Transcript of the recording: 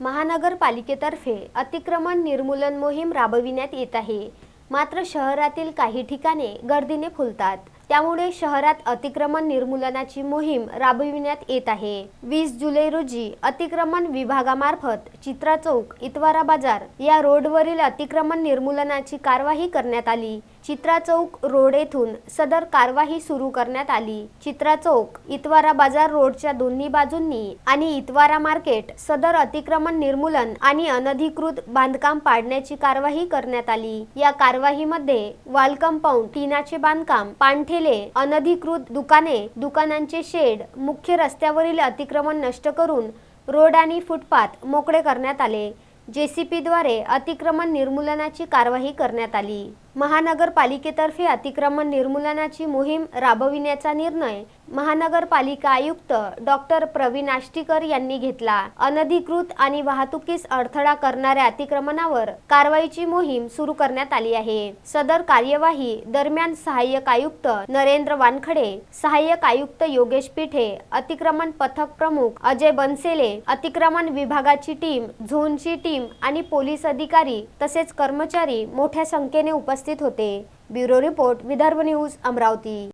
महानगरपालिकेतर्फे अतिक्रमण निर्मूलन मोहीम राबविण्यात येत आहे. मात्र शहरातील काही ठिकाणे गर्दीने फुलतात. त्यामुळे शहरात अतिक्रमण निर्मूलनाची मोहीम राबविण्यात येत आहे. वीस जुलै रोजी अतिक्रमण विभागामार्फत चित्रा चौक इतवारा बाजार या रोडवरील अतिक्रमण निर्मूलनाची कारवाई करण्यात आली. चित्रा चौक रोड येथून सदर कारवाई सुरू करण्यात आली. चित्रा चौक इतवारा बाजार रोडच्या दोन्ही बाजूंनी आणि इतवारा मार्केट सदर अतिक्रमण निर्मूलन आणि अनधिकृत बांधकाम पाडण्याची कारवाई करण्यात आली. या कारवाईमध्ये वाल कंपाऊंड टिनाचे बांधकाम पानठेले अनधिकृत दुकाने दुकानांचे शेड मुख्य रस्त्यावरील अतिक्रमण नष्ट करून रोड आणि फुटपाथ मोकळे करण्यात आले. जेसीपीद्वारे अतिक्रमण निर्मूलनाची कारवाई करण्यात आली. महानगरपालिकेतर्फे अतिक्रमण निर्मूलनाची मोहीम राबविण्याचा निर्णय महानगरपालिका आयुक्त डॉक्टर प्रवीण आष्टीकर यांनी घेतला. अनधिकृत आणि वाहतुकीस अडथळा करणाऱ्या अतिक्रमणावर कारवाईची मोहीम सुरू करण्यात आली आहे. सदर कार्यवाही दरम्यान सहाय्यक आयुक्त नरेंद्र वानखडे सहाय्यक आयुक्त योगेश पिठे अतिक्रमण पथक प्रमुख अजय बनसेले अतिक्रमण विभागाची टीम झोनची टीम आणि पोलीस अधिकारी तसेच कर्मचारी मोठ्या संख्येने उपस्थित होते. Bureau report Vidarbha news Amravati.